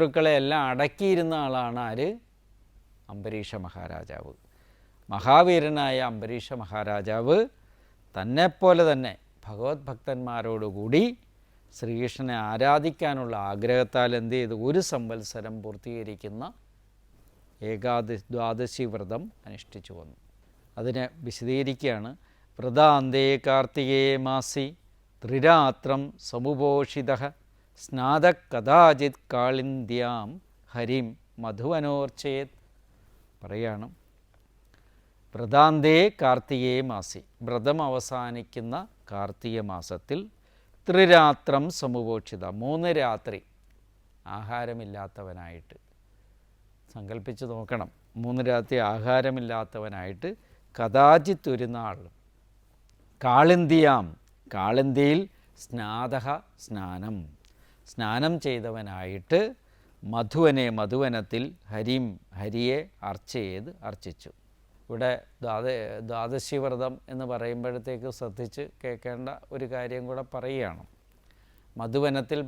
ശത്രുക്കളെ എല്ലാം അടക്കിയിരുന്ന ആളാണ് ആര്? അംബരീഷ മഹാരാജാവ്. മഹാവീരനായ അംബരീഷ മഹാരാജാവ് തന്നെപ്പോലെ തന്നെ ഭഗവത് ഭക്തന്മാരോടുകൂടി ശ്രീകൃഷ്ണനെ ആരാധിക്കാനുള്ള ആഗ്രഹത്താൽ എന്ത് ചെയ്ത്? ഒരു സംവത്സരം പൂർത്തീകരിക്കുന്ന ഏകാദശി ദ്വാദശി വ്രതം അനുഷ്ഠിച്ചു വന്നു. അതിനെ വിശദീകരിക്കുകയാണ്. വ്രതാന്തേ കാർത്തികേ മാസി ത്രിരാത്രം സമുപോഷിത സ്നാത കഥാചിത് കാളിന്ദ്യാം ഹരിം മധുവനോർച്ചേത് പറയാണ്. വ്രതാന്തേ കാർത്തികേ മാസി. വ്രതം അവസാനിക്കുന്ന കാർത്തിക മാസത്തിൽ ത്രിരാത്രം സമുപോക്ഷിത മൂന്ന് രാത്രി ആഹാരമില്ലാത്തവനായിട്ട്. സങ്കല്പിച്ച് നോക്കണം. മൂന്ന് രാത്രി ആഹാരമില്ലാത്തവനായിട്ട് കഥാചിത്ത് ഒരു നാൾ കാളിന്തിയാം. കാളിന്തിയിൽ സ്നാതക സ്നാനം. സ്നാനം ചെയ്തവനായിട്ട് മധുവനെ മധുവനത്തിൽ ഹരിം ഹരിയെ അർച്ച ചെയ്ത് അർച്ചിച്ചു. ഇവിടെ ദ്വാദ ദ്വാദശി വ്രതം എന്ന് പറയുമ്പോഴത്തേക്ക് ശ്രദ്ധിച്ച് കേൾക്കേണ്ട ഒരു കാര്യം കൂടെ പറയുകയാണ്. മധുവനത്തിൽ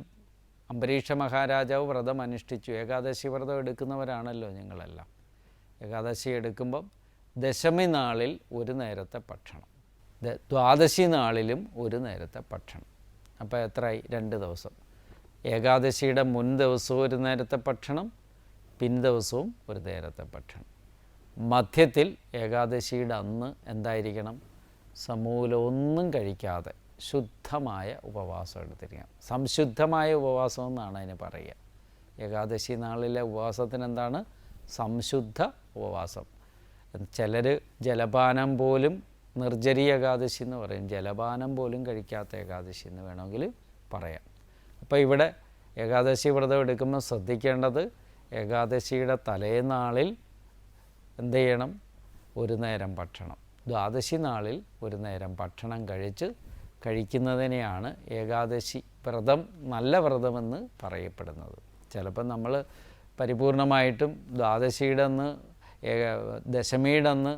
അംബരീഷ മഹാരാജാവ് വ്രതം അനുഷ്ഠിച്ചു. ഏകാദശി വ്രതം എടുക്കുന്നവരാണല്ലോ ഞങ്ങളെല്ലാം ഏകാദശി എടുക്കുമ്പം ദശമി നാളിൽ ഒരു നേരത്തെ ഭക്ഷണം. ദ്വാദശി നാളിലും ഒരു നേരത്തെ ഭക്ഷണം. അപ്പോൾ എത്രയായി രണ്ട് ദിവസം. ഏകാദശിയുടെ മുൻ ദിവസവും ഒരു നേരത്തെ ഭക്ഷണം പിൻദിവസവും ഒരു നേരത്തെ ഭക്ഷണം. മധ്യത്തിൽ ഏകാദശിയുടെ അന്ന് എന്തായിരിക്കണം? സമൂലം ഒന്നും കഴിക്കാതെ ശുദ്ധമായ ഉപവാസം എടുത്തിരിക്കണം സംശുദ്ധമായ ഉപവാസം എന്നാണ് അതിന് പറയുക. ഏകാദശി നാളിലെ ഉപവാസത്തിന് എന്താണ്? സംശുദ്ധ ഉപവാസം. ചിലർ ജലപാനം പോലും നിർജരി ഏകാദശി എന്ന് പറയും. ജലപാനം പോലും കഴിക്കാത്ത ഏകാദശി എന്ന് വേണമെങ്കിൽ പറയാം. അപ്പോൾ ഇവിടെ ഏകാദശി വ്രതം എടുക്കുമ്പോൾ ശ്രദ്ധിക്കേണ്ടത് ഏകാദശിയുടെ തലേനാളിൽ എന്ത് ചെയ്യണം? ഒരു നേരം ഭക്ഷണം. ദ്വാദശി നാളിൽ ഒരു നേരം ഭക്ഷണം കഴിച്ച് കഴിക്കുന്നതിനെയാണ് ഏകാദശി വ്രതം നല്ല വ്രതമെന്ന് പറയപ്പെടുന്നത്. ചിലപ്പോൾ നമ്മൾ പരിപൂർണമായിട്ടും ദ്വാദശിയുടെ അന്ന് ഏക ദശമിയുടെ അന്ന്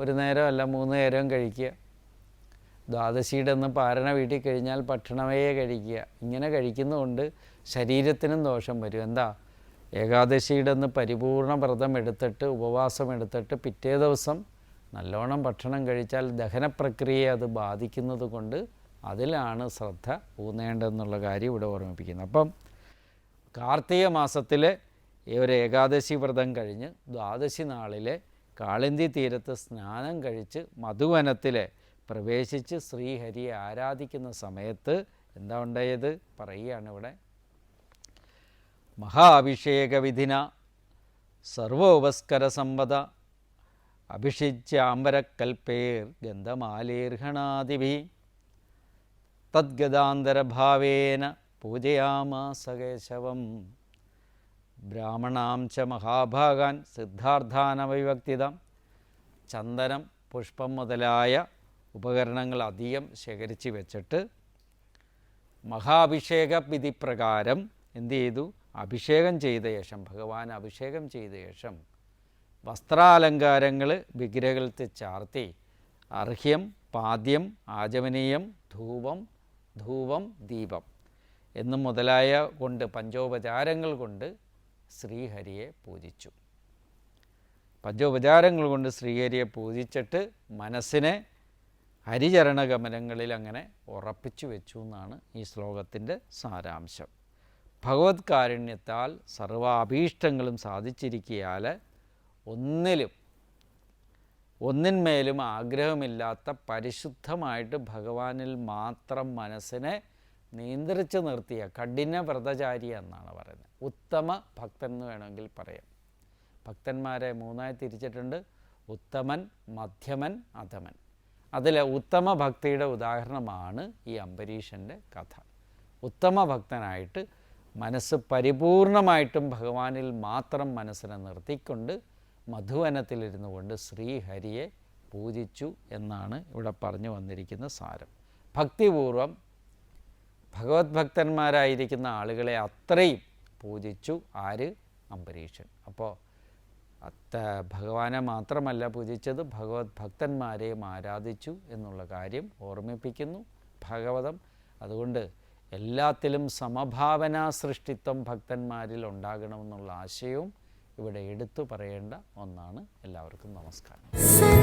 ഒരു നേരം അല്ല മൂന്ന് നേരവും കഴിക്കുക. ദ്വാദശിയുടെ ഒന്ന് പാരണ വീട്ടിൽ കഴിഞ്ഞാൽ ഭക്ഷണമേ കഴിക്കുക. ഇങ്ങനെ കഴിക്കുന്നതുകൊണ്ട് ശരീരത്തിനും ദോഷം വരും. എന്താ? ഏകാദശിയുടെ ഒന്ന് പരിപൂർണ വ്രതം എടുത്തിട്ട് ഉപവാസം എടുത്തിട്ട് പിറ്റേ ദിവസം നല്ലോണം ഭക്ഷണം കഴിച്ചാൽ ദഹനപ്രക്രിയയെ അത് ബാധിക്കുന്നത് കൊണ്ട് അതിലാണ് ശ്രദ്ധ ഊന്നേണ്ടതെന്നുള്ള കാര്യം ഇവിടെ ഓർമ്മിപ്പിക്കുന്നത്. അപ്പം കാർത്തിക മാസത്തിലെ ഈ ഒരു ഏകാദശി വ്രതം കഴിഞ്ഞ് ദ്വാദശി നാളിലെ കാളിന്തി തീരത്ത് സ്നാനം കഴിച്ച് മധുവനത്തിലെ പ്രവേശിച്ച് ശ്രീഹരിയെ ആരാധിക്കുന്ന സമയത്ത് എന്താ ഉണ്ടായത്? പറയുകയാണ് ഇവിടെ. മഹാഭിഷേകവിധിന സർവോപസ്കര സമ്പദ അമ്പരക്കൽപ്പേർ ഗന്ധമാലേർഹണാദിഭി തദ്ഗതാന്തരഭാവേന പൂജയാമാസകേശവം. ബ്രാഹ്മണാം ച മഹാഭാഗാൻ സിദ്ധാർത്ഥാനവിവക്തിതം ചന്ദനം പുഷ്പം മുതലായ ഉപകരണങ്ങൾ അധികം ശേഖരിച്ച് വെച്ചിട്ട് മഹാഭിഷേക വിധി പ്രകാരം എന്തു ചെയ്തു? അഭിഷേകം ചെയ്ത ശേഷം ഭഗവാൻ അഭിഷേകം ചെയ്ത ശേഷം വസ്ത്രാലങ്കാരങ്ങൾ വിഗ്രഹത്തിൽ ചാർത്തി അർഹ്യം പാദ്യം ആചമനീയം ധൂപം ധൂപം ദീപം എന്നു മുതലായ കൊണ്ട് പഞ്ചോപചാരങ്ങൾ കൊണ്ട് ശ്രീഹരിയെ പൂജിച്ചു. പഞ്ചോപചാരങ്ങൾ കൊണ്ട് ശ്രീഹരിയെ പൂജിച്ചിട്ട് മനസ്സിനെ ഹരിചരണഗമനങ്ങളിൽ അങ്ങനെ ഉറപ്പിച്ചു വെച്ചു എന്നാണ് ഈ ശ്ലോകത്തിന്റെ സാരാംശം. ഭഗവത് കാരുണ്യത്താൽ സർവാഭീഷ്ടങ്ങളും സാധിച്ചിരിക്കിയാൽ ഒന്നിലും ഒന്നിന്മേലും ആഗ്രഹമില്ലാത്ത പരിശുദ്ധമായിട്ട് ഭഗവാനിൽ മാത്രം മനസ്സിനെ നിയന്ത്രിച്ച് നിർത്തിയ കഠിന വ്രതചാരി എന്നാണ് പറയുന്നത്. ഉത്തമ ഭക്തൻ എന്ന് വേണമെങ്കിൽ പറയാം. ഭക്തന്മാരെ മൂന്നായി തിരിച്ചിട്ടുണ്ട്. ഉത്തമൻ മധ്യമൻ അധമൻ. അതിലെ ഉത്തമ ഭക്തിയുടെ ഉദാഹരണമാണ് ഈ അംബരീഷന്റെ കഥ. ഉത്തമ ഭക്തനായിട്ട് മനസ്സ് പരിപൂർണമായിട്ടും ഭഗവാനിൽ മാത്രം മനസ്സിനെ നിർത്തിക്കൊണ്ട് മധുവനത്തിലിരുന്നു കൊണ്ട് ശ്രീഹരിയെ പൂജിച്ചു എന്നാണ് ഇവിടെ പറഞ്ഞു വന്നിരിക്കുന്ന സാരം. ഭക്തിപൂർവം ഭഗവത് ഭക്തന്മാരായിരിക്കുന്ന ആളുകളെ അത്രയും പൂജിച്ചു ആര്? അംബരീഷൻ. അപ്പോൾ അത്ത ഭഗവാനെ മാത്രമല്ല പൂജിച്ചത് ഭഗവത് ഭക്തന്മാരെയും ആരാധിച്ചു എന്നുള്ള കാര്യം ഓർമ്മിപ്പിക്കുന്നു ഭാഗവതം. അതുകൊണ്ട് എല്ലാത്തിലും സമഭാവനാ സൃഷ്ടിത്വം ഭക്തന്മാരിൽ ഉണ്ടാകണമെന്നുള്ള ആശയവും ഇവിടെ എടുത്തു പറയേണ്ട ഒന്നാണ്. എല്ലാവർക്കും നമസ്കാരം.